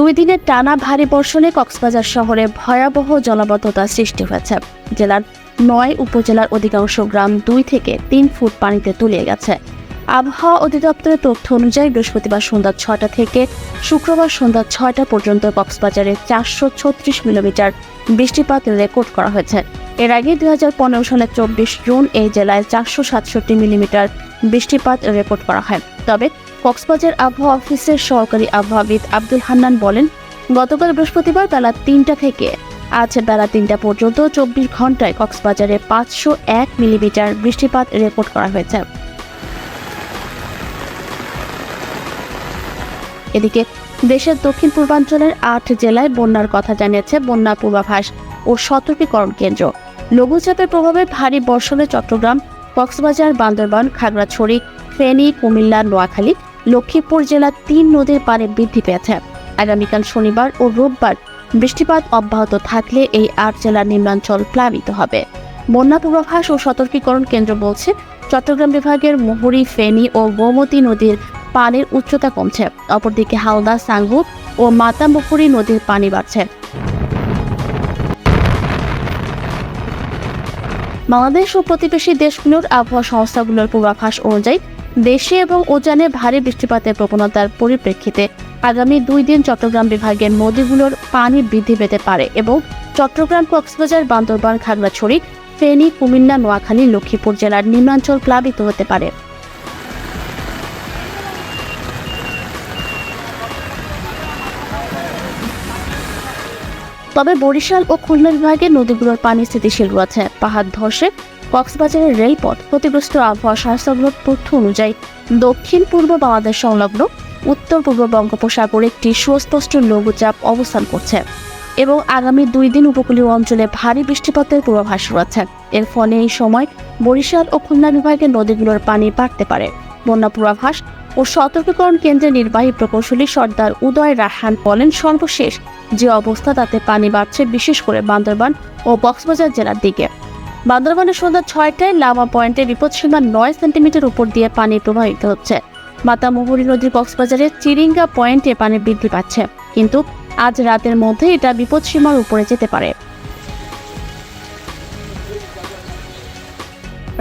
দুই দিনের টানা ভারী বর্ষণে কক্সবাজার শহরে ভয়াবহ জলাবদ্ধতা সৃষ্টি হয়েছে। জেলার নয় উপজেলার অধিকাংশ গ্রাম দুই থেকে তিন ফুট পানিতে তলিয়ে গেছে। আবহাওয়া অধিদপ্তরের তথ্য অনুযায়ী বৃহস্পতিবার সন্ধ্যা ছয়টা থেকে শুক্রবার সন্ধ্যা ছয়টা পর্যন্ত কক্সবাজারে চারশো ছত্রিশ মিলিমিটার বৃষ্টিপাত রেকর্ড করা হয়েছে। এর আগে দুই হাজার পনেরো সালের চব্বিশ জুন এই জেলায় চারশো সাতষট্টি মিলিমিটার বৃষ্টিপাত রেকর্ড করা হয়। তবে কক্সবাজার আবহাওয়া অফিসের সহকারী আবহাওয়াবিদ আব্দুল হান্নান বলেন, গতকাল বৃহস্পতিবার বেলা তিনটা থেকে আজ বেলা তিনটা পর্যন্ত চব্বিশ ঘন্টায় কক্সবাজারে পাঁচশো এক মিলিমিটার বৃষ্টিপাত রেকর্ড করা হয়েছে। এদিকে দেশের দক্ষিণ পূর্বাঞ্চলের আট জেলায় বন্যার কথা জানিয়েছে বন্যা পূর্বাভাস ও সতর্কীকরণ কেন্দ্র। লঘুচাপের প্রভাবে ভারী বর্ষণে চট্টগ্রাম, কক্সবাজার, বান্দরবান, খাগড়াছড়ি, ফেনী, কুমিল্লা, নোয়াখালী লক্ষ্মীপুর জেলার তিন নদীর পানি বৃদ্ধি পেয়েছে। আগামীকাল শনিবার ও রোববার বৃষ্টিপাত অব্যাহত থাকলে এই আট জেলার নিম্নাঞ্চল প্লাবিত হবে। বন্যা পূর্বাভাস ও সতর্কীকরণ কেন্দ্র বলছে, চট্টগ্রাম বিভাগের মুহুরী, ফেনী ও গোমতী নদীর পানির উচ্চতা কমছে। অপরদিকে হালদা সাঙ্গু ও মাতামুহুরী নদীর পানি বাড়ছে। বাংলাদেশ ও প্রতিবেশী দেশগুলোর আবহাওয়া সংস্থাগুলোর পূর্বাভাস অনুযায়ী দেশে এবং ওজানে ভারী বৃষ্টিপাতের প্রবণতার পরিপ্রেক্ষিতে আগামী দুই দিন চট্টগ্রাম বিভাগের নদীগুলোর পানি বৃদ্ধি পেতে পারে এবং চট্টগ্রাম কক্সবাজার, বান্দরবান, খাগড়াছড়ি, ফেনী, কুমিল্লা, নোয়াখালী, লক্ষ্মীপুর জেলার নিম্নাঞ্চল প্লাবিত হতে পারে। তবে বরিশাল ও খুলনা বিভাগের নদীগুলোর পানি স্থিতিশীল রয়েছে। পাহাড় ধসে কক্সবাজারের রেলপথ ক্ষতিগ্রস্ত আবহাওয়া সংস্থাগুলোর তথ্য অনুযায়ী, দক্ষিণ পূর্ব বাংলাদেশ সংলগ্ন উত্তর পূর্ব বঙ্গোপসাগরে একটি সুস্পষ্ট লঘুচাপ অবস্থান করছে এবং আগামী দুই দিন উপকূলীয় অঞ্চলে ভারী বৃষ্টিপাতের পূর্বাভাস রয়েছে। এর ফলে এই সময় বরিশাল ও খুলনা বিভাগের নদীগুলোর পানি বাড়তে পারে। বন্যা পূর্বাভাস ও সতর্কীকরণ কেন্দ্রের নির্বাহী প্রকৌশলী সর্দার উদয় রাহান বলেন, সর্বশেষ যে অবস্থা তাতে পানি বাড়ছে বিশেষ করে বান্দরবান ও কক্সবাজার জেলার দিকে। বান্দরবানের সন্ধ্যা ছয়টায় লামা পয়েন্টে বিপদসীমা নয় সেন্টিমিটার উপর দিয়ে পানি প্রবাহিত হচ্ছে। মাতামুহুরী নদীর কক্সবাজারের চিরিঙ্গা পয়েন্টে পানি বৃদ্ধি পাচ্ছে। কিন্তু আজ রাতের মধ্যে এটা বিপদসীমার উপরে যেতে পারে।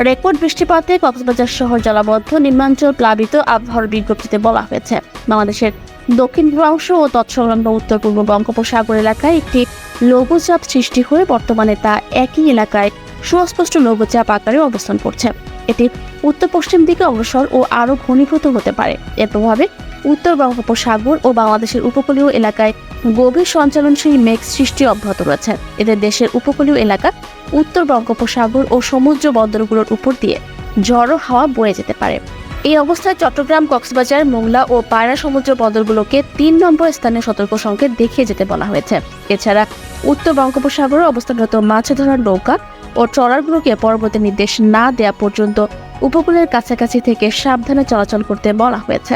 রেকর্ড বৃষ্টিপাতে কক্সবাজার শহর জলাবদ্ধ, নিম্নাঞ্চল প্লাবিত, আবহাওয়ার বিজ্ঞপ্তিতে বলা হয়েছে। বাংলাদেশের দক্ষিণ পূর্বাংশ ও তৎসংলগ্ন উত্তর পূর্ব বঙ্গোপসাগর এলাকায় একটি লঘুচাপ সৃষ্টি হয়ে বর্তমানে তা একই এলাকায় সুস্পষ্ট লঘুচাপ আকারে অবস্থান করছে। এটি উত্তর পশ্চিম দিকে অগ্রসর ও আরও ঘনীভূত হতে পারে। এর প্রভাবে উত্তর বঙ্গোপসাগর ও বাংলাদেশের উপকূলীয় এলাকায় গভীর সঞ্চালনশীল মেঘ সৃষ্টি অব্যাহত রয়েছে। এতে দেশের উপকূলীয় এলাকা, উত্তর বঙ্গোপসাগর ও সমুদ্র বন্দরগুলোর উপর দিয়ে ঝড়ো হাওয়া বয়ে যেতে পারে। এই অবস্থায় চট্টগ্রাম, কক্সবাজার, মোংলা ও পায়রা সমুদ্র বন্দরগুলোকে তিন নম্বর স্থানে সতর্ক সংকেত দেখিয়ে যেতে বলা হয়েছে। এছাড়া উত্তর বঙ্গোপসাগরে অবস্থানরত মাছ ধরার নৌকা ও ট্রলারগুলোকে পরবর্তী নির্দেশ না দেওয়া পর্যন্ত উপকূলের কাছাকাছি থেকে সাবধানে চলাচল করতে বলা হয়েছে।